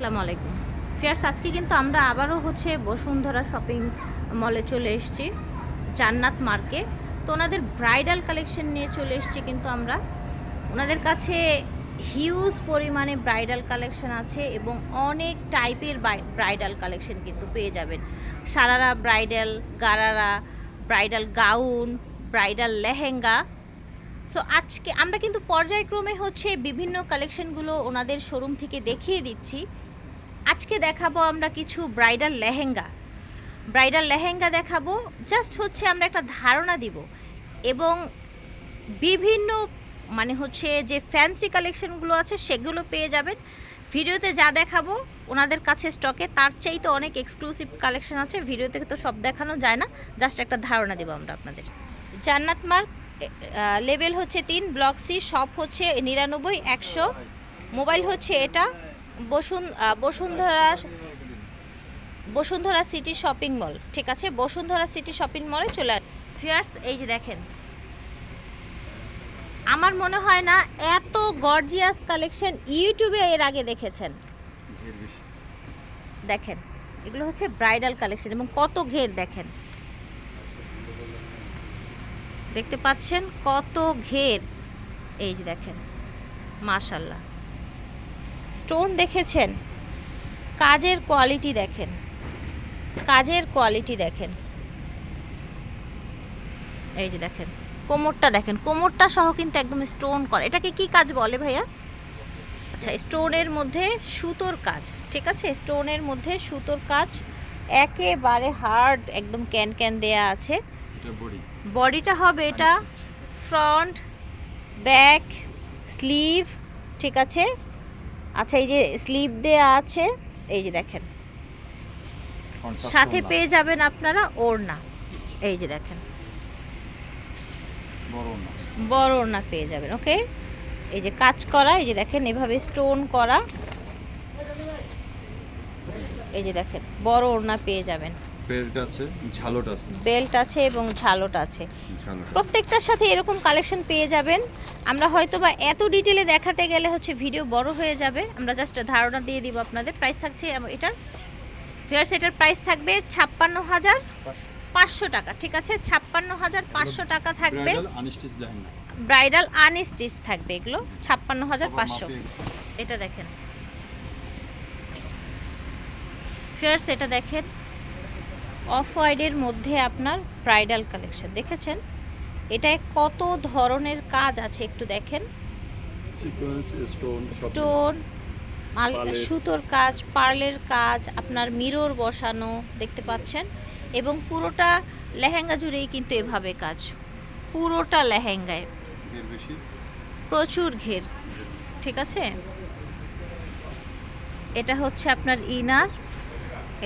আসসালামু আলাইকুম। ফিয়ার্স, আজকে কিন্তু আমরা আবারও হচ্ছে বসুন্ধরা শপিং মলে চলে এসেছি, জান্নাত মার্কে। তো ওনাদের ব্রাইডাল কালেকশন নিয়ে চলে এসেছি কিন্তু আমরা। ওনাদের কাছে হিউজ পরিমাণে ব্রাইডাল কালেকশন আছে এবং অনেক টাইপের ব্রাইডাল কালেকশন কিন্তু পেয়ে যাবেন। Sharara bridal, gharara, bridal gown, bridal lehenga. So আজকে আমরা কিন্তু পর্যায়ক্রমে হচ্ছে বিভিন্ন কালেকশনগুলো ওনাদের শোরুম থেকে দেখিয়ে দিচ্ছি। আজকে দেখাবো আমরা কিছু ব্রাইডাল লেহেঙ্গা। ব্রাইডাল লেহেঙ্গা দেখাবো জাস্ট হচ্ছে আমরা একটা ধারণা দিব এবং বিভিন্ন মানে হচ্ছে যে ফ্যান্সি কালেকশনগুলো আছে সেগুলো পেয়ে যাবেন। ভিডিওতে যা দেখাবো ওনাদের কাছে স্টকে তার চাইতে অনেক এক্সক্লুসিভ কালেকশন আছে, ভিডিওতে তো সব দেখানো যায় না। জাস্ট একটা ধারণা দেবো আমরা আপনাদের। জান্নাত মার্ক লেভেল হচ্ছে তিন ব্লক সি শপ হচ্ছে নিরানব্বই, একশো মোবাইল হচ্ছে এটা। বসুন Bashundhara Bashundhara city shopping mall ঠিক আছে? বসুন্ধরা সিটি শপিং মলে চলে ফিয়ার্স এই যে দেখেন। আমার মনে হয় না এত গর্জিয়াস কালেকশন ইউটিউবে এর আগে দেখেছেন। দেখেন এগুলো হচ্ছে ব্রাইডাল কালেকশন এবং কত ঘের দেখেন। দেখতে পাচ্ছেন কত ঘের। এই যে দেখেন মাশাল্লাহ স্টোন দেখেছেন? কাজের কোয়ালিটি দেখেন। কাজের কোয়ালিটি দেখেন। এই যে দেখেন কোমরটা দেখেন। কোমরটা সহ কিন্তু একদম স্টোন করে। এটাকে কি কাজ বলে ভাইয়া? আচ্ছা স্টোনের মধ্যে সুতোর কাজ ঠিক আছে? স্টোনের মধ্যে সুতোর কাজ একেবারে হার্ড একদম ক্যান ক্যান দেয়া আছে। বডিটা হবে এটা ফ্রন্ট ব্যাক স্লিভ ঠিক আছে? আচ্ছা এই যে স্লিপ দেয়া আছে এই যে দেখেন। সাথে পেয়ে যাবেন আপনারা ওড়না। এই যে দেখেন। বড় ওড়না পেয়ে যাবেন ওকে? এই যে কাজ করা এই যে দেখেন এভাবে স্টোন করা। এই যে দেখেন বড় ওড়না পেয়ে যাবেন। বেল্ট আছে ঝালট আছে। বেল্ট আছে এবং ঝালট আছে। প্রত্যেকটার সাথে এরকম কালেকশন পেয়ে যাবেন। আমরা হয়তো বা এত ডিটেলে দেখাতে গেলে হচ্ছে ভিডিও বড় হয়ে যাবে। আমরা জাস্ট ধারণা দিয়ে দিব আপনাদের। প্রাইস থাকছে এটার ফেয়ার্স এটার প্রাইস থাকবে ছাপ্পান্ন হাজার পাঁচশো টাকা ঠিক আছে? ছাপ্পান্ন হাজার পাঁচশো টাকা থাকবে। Bridal unstitch lehenga bridal unstitch থাকবে এগুলো। ছাপ্পান্ন হাজার পাঁচশো। এটা দেখেন। ফেয়ার্স এটা দেখেন। অফ হোয়াইটের মধ্যে আপনার ব্রাইডাল কালেকশন দেখেছেন? এটায় কত ধরনের কাজ আছে একটু দেখেন। স্টোন স্টোন সুতোর কাজ পার্লের কাজ আপনার মিরর বসানো দেখতে পাচ্ছেন? এবং পুরোটা লেহেঙ্গা জুড়েই কিন্তু এভাবে কাজ। পুরোটা লেহেঙ্গায়। প্রচুর ঘের। ঠিক আছে? এটা হচ্ছে আপনার ইনার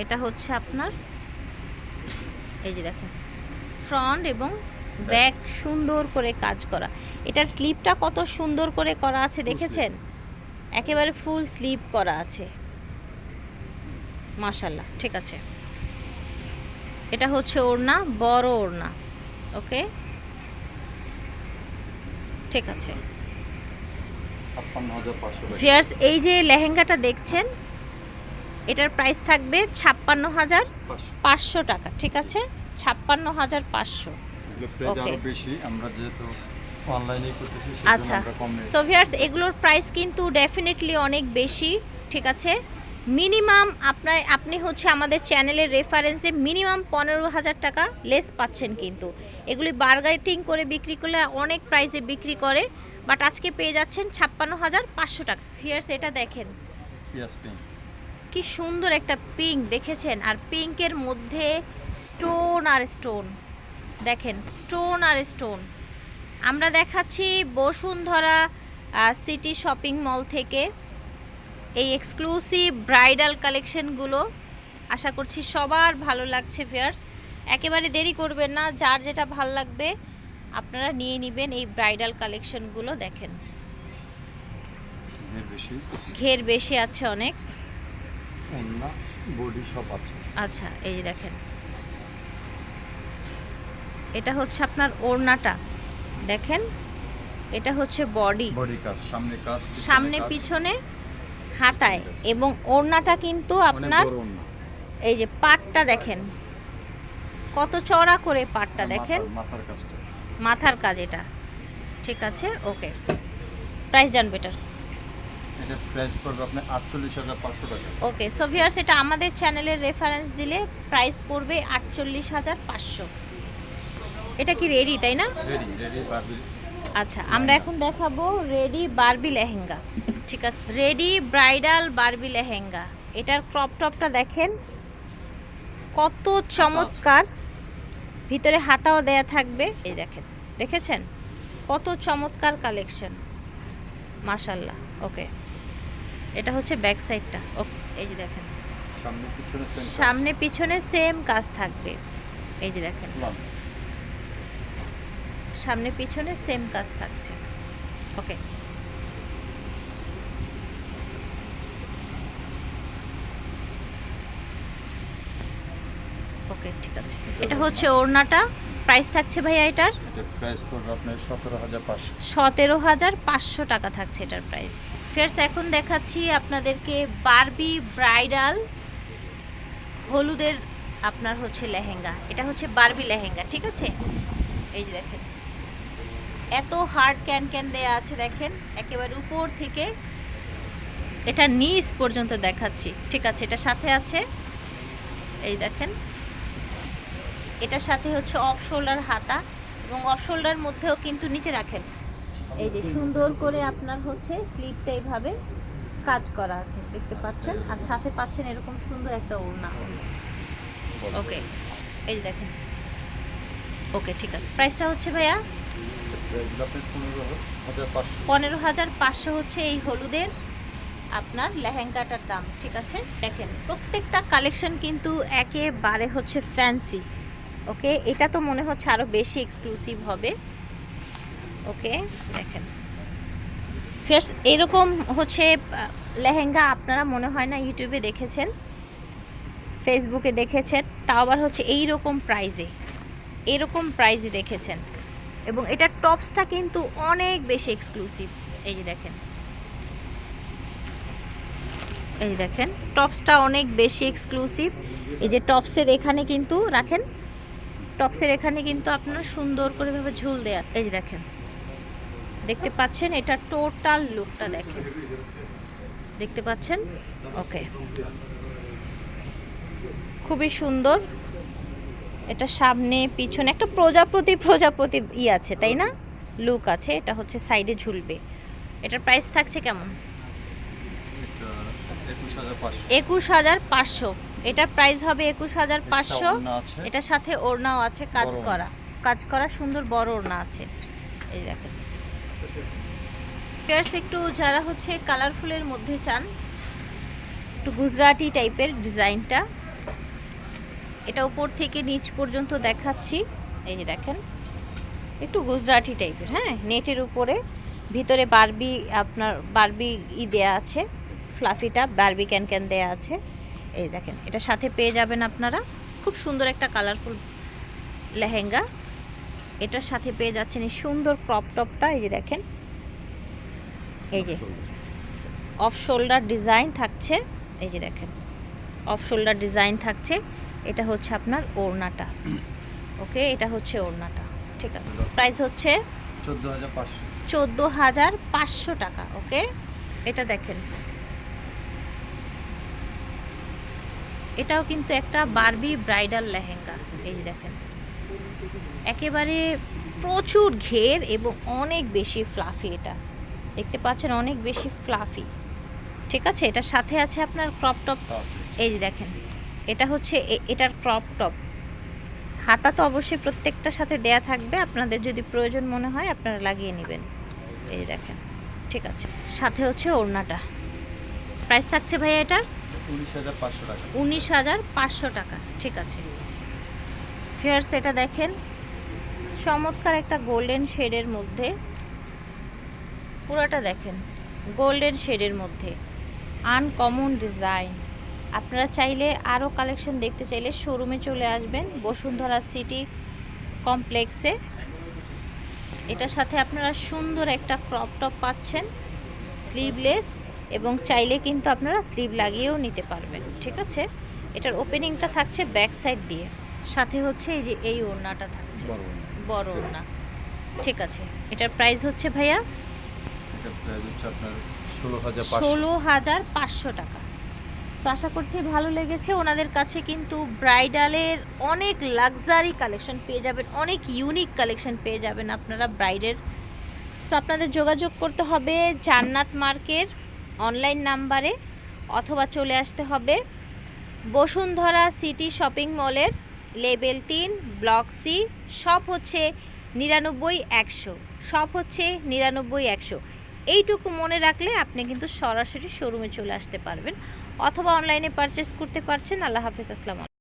এটা হচ্ছে আপনার এই যে দেখেন ফ্রন্ট এবং ব্যাক সুন্দর করে কাজ করা। এটার স্লিপটা কত সুন্দর করে করা আছে দেখেছেন? একেবারে ফুল স্লিপ করা আছে। মাশাল্লাহ ঠিক আছে। এটা হচ্ছে ওড়না বড় ওড়না ওকে? ঠিক আছে। এই যে লেহেঙ্গাটা দেখছেন এটার প্রাইস থাকবে ছাপ্পান্ন হাজার পাঁচশো টাকা ঠিক আছে? ছাপ্পান্ন হাজার পাঁচশো। বেশি আমরা যেহেতু অনলাইনে করতেছি আচ্ছা। সেজন্য আমরা কমে সো ভিয়ার্স এগুলোর প্রাইস কিন্তু ডেফিনেটলি অনেক বেশি ঠিক আছে? মিনিমাম আপনার আপনি হচ্ছে আমাদের চ্যানেলের রেফারেন্সে মিনিমাম পনেরো হাজার টাকা লেস পাচ্ছেন কিন্তু। এগুলি বার্গাইটিং করে বিক্রি করলে অনেক প্রাইসে বিক্রি করে বাট আজকে পেয়ে যাচ্ছেন ছাপ্পান্ন হাজার পাঁচশো টাকা। ফিয়ার্স এটা দেখেন। কি সুন্দর একটা পিঙ্ক দেখেছেন? আর পিঙ্কের মধ্যে স্টোন আর স্টোন দেখেন স্টোন আর স্টোন আমরা দেখাচ্ছি বসুন্ধরা সিটি শপিং মল থেকে। এই এক্সক্লুসিভ ব্রাইডাল কালেকশনগুলো আশা করছি সবার ভালো লাগছে ফেয়ার্স একেবারে দেরি করবেন না যার যেটা ভালো লাগবে আপনারা নিয়ে নেবেন এই ব্রাইডাল কালেকশনগুলো দেখেন। ঘের বেশি আছে অনেক। বডি সব আছে। আচ্ছা এই দেখেন। এটা হচ্ছে আপনার ওড়নাটা। দেখেন এটা হচ্ছে বডি। বডি কাজ সামনে কাজ সামনে পিছনে হাতায় এবং ওড়নাটা কিন্তু আপনার এই যে পাটটা দেখেন। কত চড়া করে পাটটা দেখেন। মাথার কাজ এটা। ঠিক আছে ওকে। প্রাইস জানবে এটার এটা প্রাইস পড়বে আপনার আটচল্লিশ হাজার পাঁচশো টাকা। ওকে সো ভিউয়ার্স এটা আমাদের চ্যানেলের রেফারেন্স দিলে প্রাইস পড়বে আটচল্লিশ হাজার পাঁচশো। এটা কি রেডি তাই না? রেডি রেডি বারবি আচ্ছা আমরা এখন দেখাবো রেডি বারবি লেহেঙ্গা। ঠিক আছে রেডি ব্রাইডাল বারবি লেহেঙ্গা। এটার ক্রপ টপটা দেখেন কত চমৎকার। ভিতরে হাতাও দেয়া থাকবে এই দেখেন দেখেছেন? কত চমৎকার কালেকশন মাশাল্লাহ ওকে এটা হচ্ছে ব্যাক সাইডটা ও এই যে দেখেন। সামনে পিছনে same সামনে পিছনে সেম কাজ থাকবে। এই যে দেখেন। সামনে পিছনে সেম কাজ থাকছে। ওকে। ওকে ঠিক আছে। এটা হচ্ছে ওড়নাটা। প্রাইস থাকছে ভাইয়া এটার? এটা প্রাইস পড়বে আপনার সতেরো হাজার পাঁচশো। সতেরো হাজার পাঁচশো টাকা থাকছে এটার প্রাইস ফেরস এখন দেখাচ্ছি আপনাদেরকে বারবি ব্রাইডাল হলুদের আপনার হচ্ছে লেহেঙ্গা। এটা হচ্ছে বারবি লেহেঙ্গা, ঠিক আছে? এই যে দেখেন। এত হার্ড ক্যান ক্যান দেয়া আছে, দেখেন? একেবারে উপর থেকে এটা নিচ পর্যন্ত দেখাচ্ছি, ঠিক আছে? এটা সাথে আছে, এই দেখেন। এটার সাথে হচ্ছে অফ শোল্ডার হাতা এবং অফ শোল্ডার মধ্যেও কিন্তু নিচে রাখেন। এই যে সুন্দর করে আপনার হচ্ছে স্লিপটা এইভাবে কাজ করা আছে দেখতে পাচ্ছেন? আর সাথে পাচ্ছেন এরকম সুন্দর একটা ওড়না। ওকে। এই দেখেন। ওকে ঠিক আছে। প্রাইসটা হচ্ছে ভাইয়া? পনেরো হাজার পাঁচশো। হচ্ছে এই হলুদের আপনার লেহেঙ্গাটার দাম ঠিক আছে? দেখেন প্রত্যেকটা কালেকশন কিন্তু একেবারে হচ্ছে ফ্যান্সি ওকে? এটা তো মনে হচ্ছে আরও বেশি এক্সক্লুসিভ হবে। ওকে, দেখেন। ফেরস এরকম হচ্ছে লেহেঙ্গা আপনারা মনে হয় না ইউটিউবে দেখেছেন, ফেসবুকে দেখেছেন, তাও আবার হচ্ছে এই রকম প্রাইজে এরকম প্রাইজে দেখেছেন। এবং এটার টপসটা কিন্তু অনেক বেশি এক্সক্লুসিভ এই যে দেখেন। এই দেখেন টপসটা অনেক বেশি এক্সক্লুসিভ এই যে টপসের এখানে কিন্তু, রাখেন টপসের এখানে কিন্তু আপনার সুন্দর করে ভাবে ঝুল দেয়া, এই যে দেখেন। দেখতে পাচ্ছেন এটা টোটাল লুকটা দেখেন। দেখতে পাচ্ছেন? ওকে। খুবই সুন্দর। এটা সামনে পিছনে একটা প্রজাপতি প্রজাপতি ই আছে তাই না? লুক আছে এটা হচ্ছে সাইডে ঝুলবে। এটার প্রাইস থাকছে কেমন? একুশ হাজার পাঁচশো। এটার প্রাইস হবে একুশ হাজার পাঁচশো। এটার সাথে ওড়নাও আছে কাজ করা। কাজ করা সুন্দর বড় ওড়না আছে। এই দেখেন। পেয়ার্স একটু যারা হচ্ছে কালারফুলের মধ্যে চান, একটু গুজরাটি টাইপের ডিজাইনটা। এটা উপর থেকে নিচ পর্যন্ত দেখাচ্ছি। এই যে দেখেন, একটু গুজরাটি টাইপের হ্যাঁ? নেটের উপরে। ভিতরে বারবি আপনার, বারবি ই দেয়া আছে, ফ্লাফিটা, বারবি ক্যান ক্যান দেয়া আছে। এই দেখেন এটা সাথে পেয়ে যাবেন আপনারা। খুব সুন্দর একটা কালারফুল লেহেঙ্গা। এটার সাথে পেয়ে যাচ্ছেন এই সুন্দর ক্রপ টপটা এই যে দেখেন। এই যে অফ শোল্ডার ডিজাইন থাকছে এই যে দেখেন। অফ শোল্ডার ডিজাইন থাকছে এটা হচ্ছে আপনার ওড়নাটা। ওকে এটা হচ্ছে ওড়নাটা ঠিক আছে। প্রাইস হচ্ছে চোদ্দ হাজার পাঁচশো। চোদ্দ হাজার পাঁচশো টাকা ওকে? এটা দেখেন। এটাও কিন্তু একটা বারবি ব্রাইডাল লেহেঙ্গা এই যে দেখেন। একেবারে প্রচুর ঘের এবং অনেক বেশি ফ্লাফি এটা। দেখতে পাচ্ছেন অনেক বেশি ফ্লাফি ঠিক আছে? এটার সাথে আছে আপনার ক্রপ টপ এই যে দেখেন এটা হচ্ছে এটার ক্রপ টপ হাতা তো অবশ্যই প্রত্যেকটার সাথে দেয়া থাকবে। আপনাদের যদি প্রয়োজন মনে হয় আপনারা লাগিয়ে নেবেন। এই যে দেখেন ঠিক আছে। সাথে হচ্ছে ওড়নাটা। প্রাইস থাকছে ভাইয়া এটার? উনিশ হাজার পাঁচশো টাকা। উনিশ হাজার পাঁচশো টাকা। ঠিক আছে। ফেয়ার্স এটা দেখেন। চমৎকার একটা গোল্ডেন শেডের মধ্যে। পুরোটা দেখেন, গোল্ডেন শেডের মধ্যে। Uncommon design. আপনারা চাইলে আরও কালেকশন দেখতে চাইলে শোরুমে চলে আসবেন, বসুন্ধরা সিটি কমপ্লেক্সে। এটার সাথে আপনারা সুন্দর একটা ক্রপ টপ পাচ্ছেন স্লিভলেস এবং চাইলে কিন্তু আপনারা স্লিভ লাগিয়েও নিতে পারবেন, ঠিক আছে? এটার ওপেনিংটা থাকছে ব্যাক সাইড দিয়ে। সাথে হচ্ছে এই যে এই ওড়নাটা থাকছে। বড় ওড়না। ঠিক আছে। এটার প্রাইস হচ্ছে ভাইয়া? ষোলো হাজার পাঁচশো। টাকা। তো আশা করছি ভালো লেগেছে। ওনাদের কাছে কিন্তু ব্রাইডালের অনেক লাক্সারি কালেকশন পেয়ে যাবেন। অনেক ইউনিক কালেকশন পেয়ে যাবেন আপনারা ব্রাইডের সো আপনাদের যোগাযোগ করতে হবে জান্নাত মার্কের অনলাইন নাম্বারে অথবা চলে আসতে হবে বসুন্ধরা সিটি শপিং মলের লেভেল তিন, ব্লক সি, সব হচ্ছে নিরানব্বই, একশো। সব হচ্ছে নিরানব্বই, একশো। এইটুকু মনে রাখলে আপনি কিন্তু সরাসরি শোরুমে চলে আসতে পারবেন অথবা অনলাইনে পারচেস করতে পারছেন। আল্লাহ হাফিজ, আসসালাম